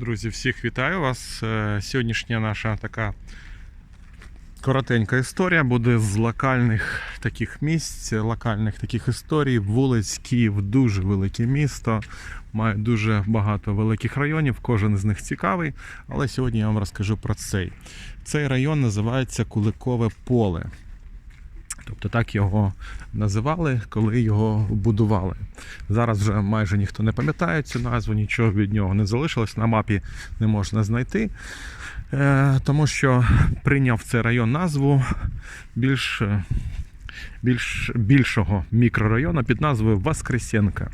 Друзі, всіх вітаю вас. Е, Сьогоднішня наша така коротенька історія буде з локальних таких місць, локальних таких історій. Вулиць Київ дуже велике місто, має дуже багато великих районів, кожен з них цікавий. Але сьогодні я вам розкажу про цей. Цей район називається Куликове поле. Тобто так його називали, коли його будували. Зараз вже майже ніхто не пам'ятає цю назву, нічого від нього не залишилось. На мапі не можна знайти, е, тому що прийняв цей район назву більш, е, більш, більшого мікрорайону під назвою Воскресенка.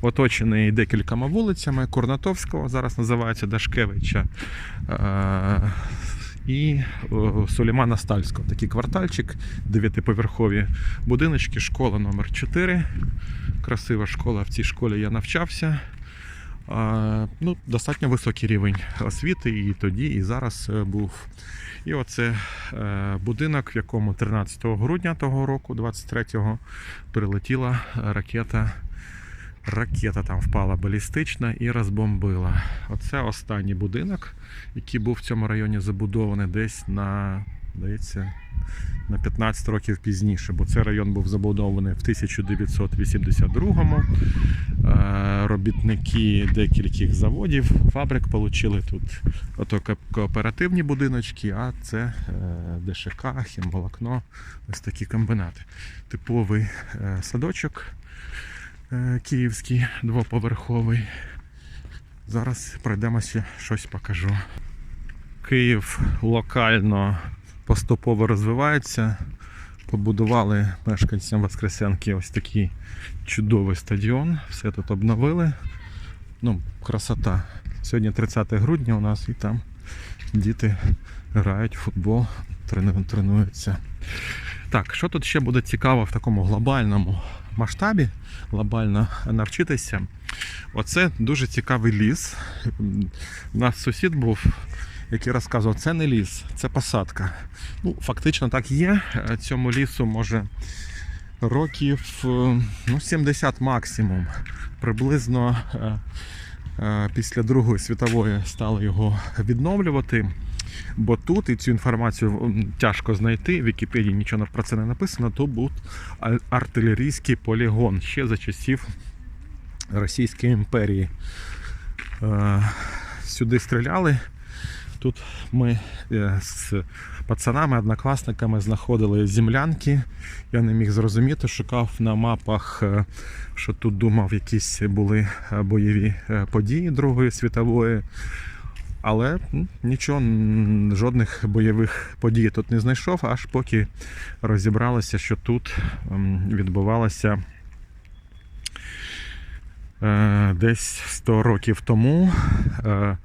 Оточений декількома вулицями Курнатовського, зараз називається Дашкевича. Е, і о, Сулеймана Стальського. Такий квартальчик, дев'ятиповерхові будиночки, школа номер 4 Красива школа. В цій школі я навчався. Ну, достатньо високий рівень освіти і тоді, і зараз е, був. І оце е, будинок, в якому 13 грудня того року, 23-го, прилетіла ракета. Ракета там впала балістична і розбомбила. Оце останній будинок, який був в цьому районі забудований десь на, здається, на 15 років пізніше, бо цей район був забудований в 1982-му. Е, Робітники декількох заводів, фабрик отримали тут ото кооперативні будиночки, а це е, ДШК, хімволокно, ось такі комбінати. Типовий е, садочок київський, двоповерховий. Зараз пройдемося, щось покажу. Київ локально поступово розвивається. Побудували мешканцям Воскресенки ось такий чудовий стадіон. Все тут обновили. Ну, красота. Сьогодні 30 грудня у нас і там діти грають в футбол, тренуються. Так, що тут ще буде цікаво в такому глобальному масштабі, глобально навчитися? Оце дуже цікавий ліс. У нас сусід був, який розказував, це не ліс, це посадка. Ну, фактично так є. Цьому лісу може років ну, 70 максимум. Приблизно е, е, після Другої світової стали його відновлювати. Бо тут і цю інформацію тяжко знайти. В Вікіпедії нічого про це не написано. То був артилерійський полігон ще за часів Російської імперії. Е, Сюди стріляли. Тут ми е, з пацанами, однокласниками знаходили землянки. Я не міг зрозуміти, шукав на мапах, е, що тут думав, якісь були бойові події Другої світової. Але нічого, жодних бойових подій тут не знайшов, аж поки розібралися, що тут відбувалося е, десь 100 років тому. Е,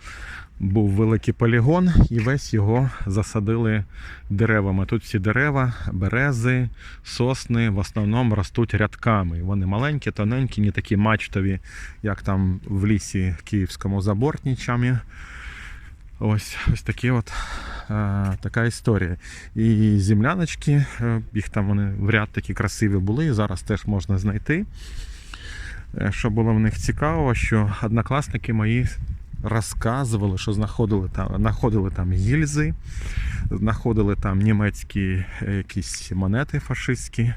був великий полігон, і весь його засадили деревами. Тут всі дерева, берези, сосни в основному ростуть рядками. Вони маленькі, тоненькі, не такі мачтові, як там в лісі київському забортнічами. Ось ось такі от е, така історія. І земляночки, е, їх там вони в ряд такі красиві були, і зараз теж можна знайти. Е, Що було в них цікаво, що однокласники мої розказували, що знаходили там, знаходили там гільзи, знаходили там німецькі якісь монети фашистські.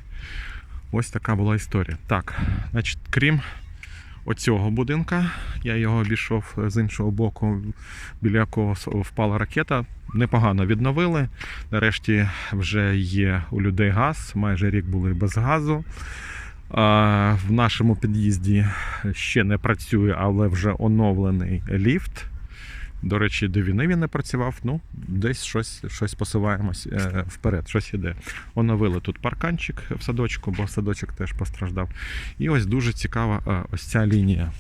Ось така була історія. Так, значить, крім оцього будинка, я його обійшов з іншого боку, біля якого впала ракета. Непогано відновили. Нарешті вже є у людей газ. Майже рік були без газу. В нашому під'їзді ще не працює, але вже оновлений ліфт. До речі, до війни він не працював. Ну, десь щось, щось посуваємось е, вперед, щось іде. Оновили тут парканчик в садочку, бо садочок теж постраждав. І ось дуже цікава е, ось ця лінія.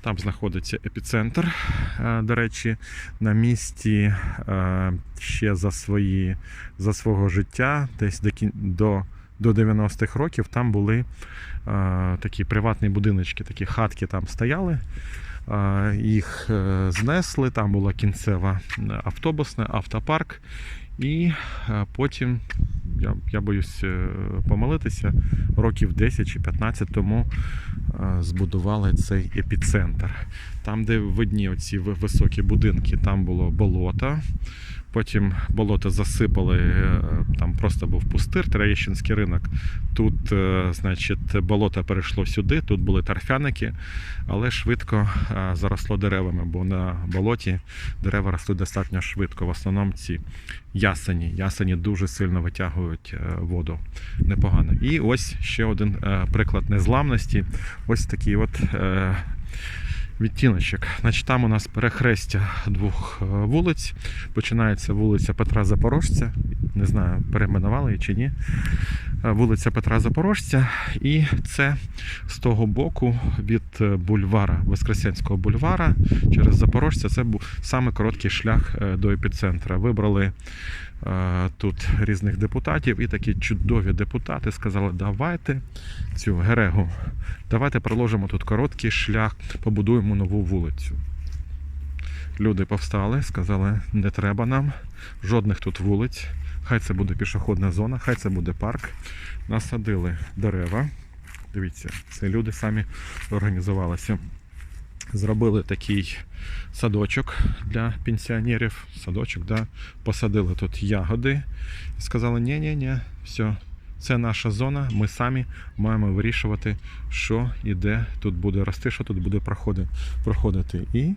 Там знаходиться епіцентр. е, До речі, на місці е, ще за свої за свого життя, десь до до, до 90-х років, там були е, такі приватні будиночки, такі хатки там стояли. Їх е, знесли, там була кінцева е, автобусна, автопарк. І е, потім, я, я боюсь помилитися, років 10 чи 15 тому збудували цей епіцентр. Там, де видні оці високі будинки, там було болото. Потім болото засипали, е, там просто був пустир, Троєщинський ринок. Тут, е, значить, болото перейшло сюди, тут були торфяники, але швидко е, заросло деревами, бо на болоті дерева ростуть достатньо швидко. В основному ці ясені. Ясені дуже сильно витягують воду. Непогано. І ось ще один приклад незламності. Ось такий от. Відтіночок. Значить, там у нас перехрестя двох е, вулиць. Починається вулиця Петра Запорожця. Не знаю, перейменували її чи ні. Е, Вулиця Петра Запорожця. І це з того боку від е, бульвара, Воскресенського бульвара через Запорожця. Це був саме короткий шлях до епіцентра. Вибрали тут різних депутатів, і такі чудові депутати сказали: давайте цю Герегу, давайте проложимо тут короткий шлях, побудуємо нову вулицю. Люди повстали, сказали, не треба нам жодних тут вулиць. Хай це буде пішохідна зона, хай це буде парк. Насадили дерева. Дивіться, це люди самі організувалися. Зробили такий садочок для пенсіонерів. Садочок, да. посадили тут ягоди. І сказали, ні ні ні все, це наша зона, ми самі маємо вирішувати, що і де тут буде рости, що тут буде проходити. І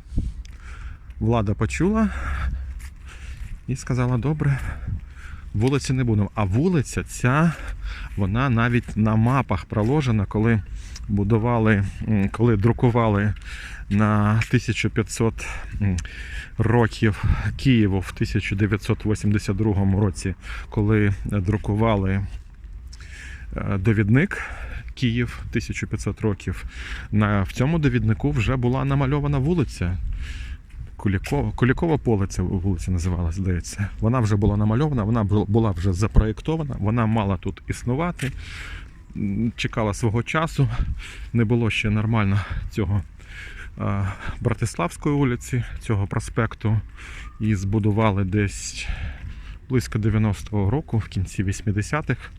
влада почула і сказала, добре, вулиці не будемо. А вулиця ця, вона навіть на мапах проложена, коли будували, коли друкували на 1500 років Києву в 1982 році, коли друкували е, довідник Київ 1500 років. На, в цьому довіднику вже була намальована вулиця. Кулікова, Кулікова поле ця вулиця називалась, здається. Вона вже була намальована, вона була вже запроєктована, вона мала тут існувати, чекала свого часу. Не було ще нормально цього Братиславської вулиці, цього проспекту. І збудували десь близько 90-го року, в кінці 80-х.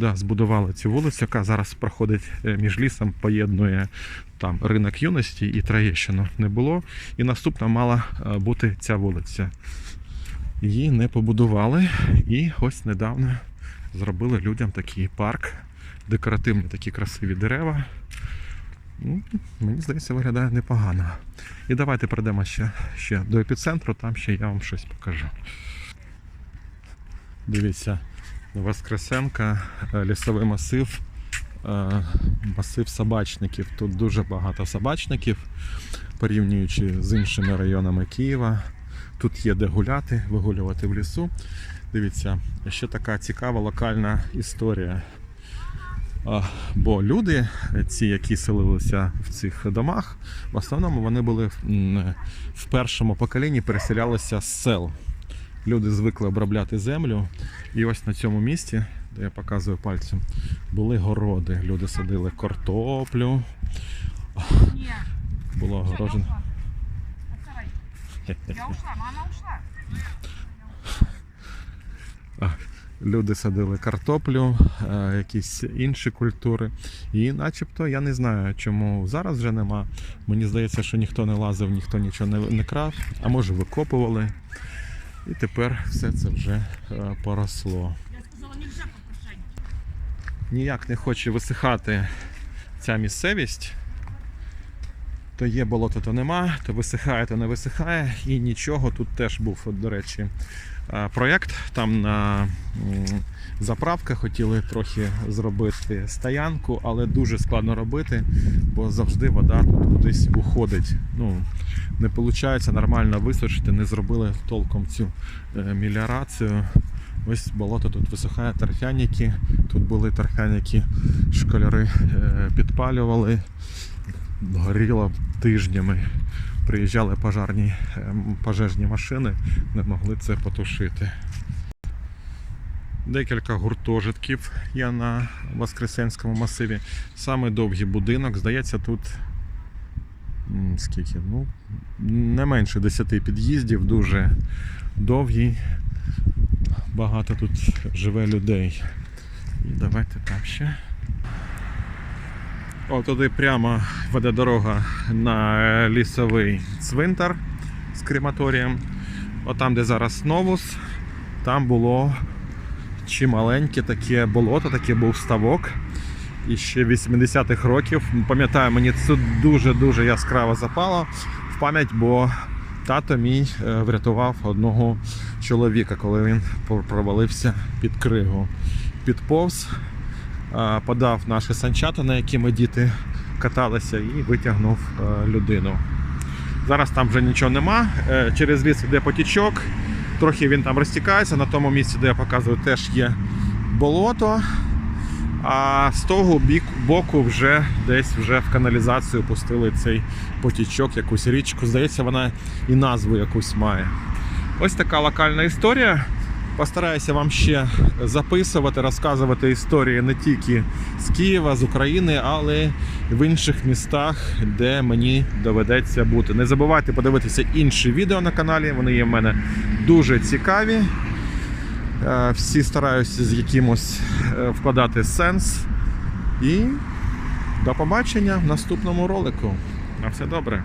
Да, збудували цю вулицю, яка зараз проходить е, між лісом, поєднує там ринок юності і Троєщину не було. І наступна мала е, бути ця вулиця. Її не побудували. І ось недавно зробили людям такий парк, декоративні такі красиві дерева. Ну, Мені здається, виглядає непогано. І давайте прийдемо ще, ще до епіцентру, там ще я вам щось покажу. Дивіться, Воскресенка, е, лісовий масив, е, масив собачників. Тут дуже багато собачників, порівнюючи з іншими районами Києва. Тут є де гуляти, вигулювати в лісу. Дивіться, ще така цікава локальна історія. Бо люди, ці, які селилися в цих домах, в основному вони були в першому поколінні переселялися з сел. Люди звикли обробляти землю. І ось на цьому місці, де я показую пальцем, були городи. Люди садили картоплю. Було огорожено. Я ушла, мама ушла. Люди садили картоплю, якісь інші культури. І начебто я не знаю, чому зараз вже нема. Мені здається, що ніхто не лазив, ніхто нічого не крав, а може викопували. І тепер все це вже е, поросло. Ніяк не хоче висихати ця місцевість. То є болото, то нема, то висихає, то не висихає. І нічого. Тут теж був, до речі, проєкт. Там на заправках хотіли трохи зробити стоянку, але дуже складно робити, бо завжди вода тут кудись уходить. Ну, не виходить нормально висушити, не зробили толком цю е, меліорацію. Ось болото тут висухає торфяніки. Тут були торфяніки, школяри е, підпалювали, горіло тижнями. Приїжджали пожарні, е, пожежні машини, не могли це потушити. Декілька гуртожитків є на Воскресенському масиві. Саме довгий будинок, здається, тут скільки? Ну, не менше 10 під'їздів, дуже довгий. Багато тут живе людей. І давайте там ще. О, туди прямо веде дорога на лісовий цвинтар з крематорієм. Отам, де зараз Новус, там було чималеньке таке болото, такий був ставок. І ще 80-х років. Пам'ятаю, мені це дуже-дуже яскраво запало в пам'ять, бо тато мій е, врятував одного чоловіка, коли він провалився під кригу. Підповз, е, подав наші санчата, на які ми діти каталися, і витягнув е, людину. Зараз там вже нічого нема. Е, Через ліс йде потічок. Трохи він там розтікається. На тому місці, де я показую, теж є болото. А з того боку вже десь вже в каналізацію пустили цей потічок, якусь річку. Здається, вона і назву якусь має. Ось така локальна історія. Постараюся вам ще записувати, розказувати історії не тільки з Києва, з України, але в інших містах, де мені доведеться бути. Не забувайте подивитися інші відео на каналі. Вони є в мене дуже цікаві. Е, Всі стараюся з якимось е, вкладати сенс. І до побачення в наступному ролику. На все добре.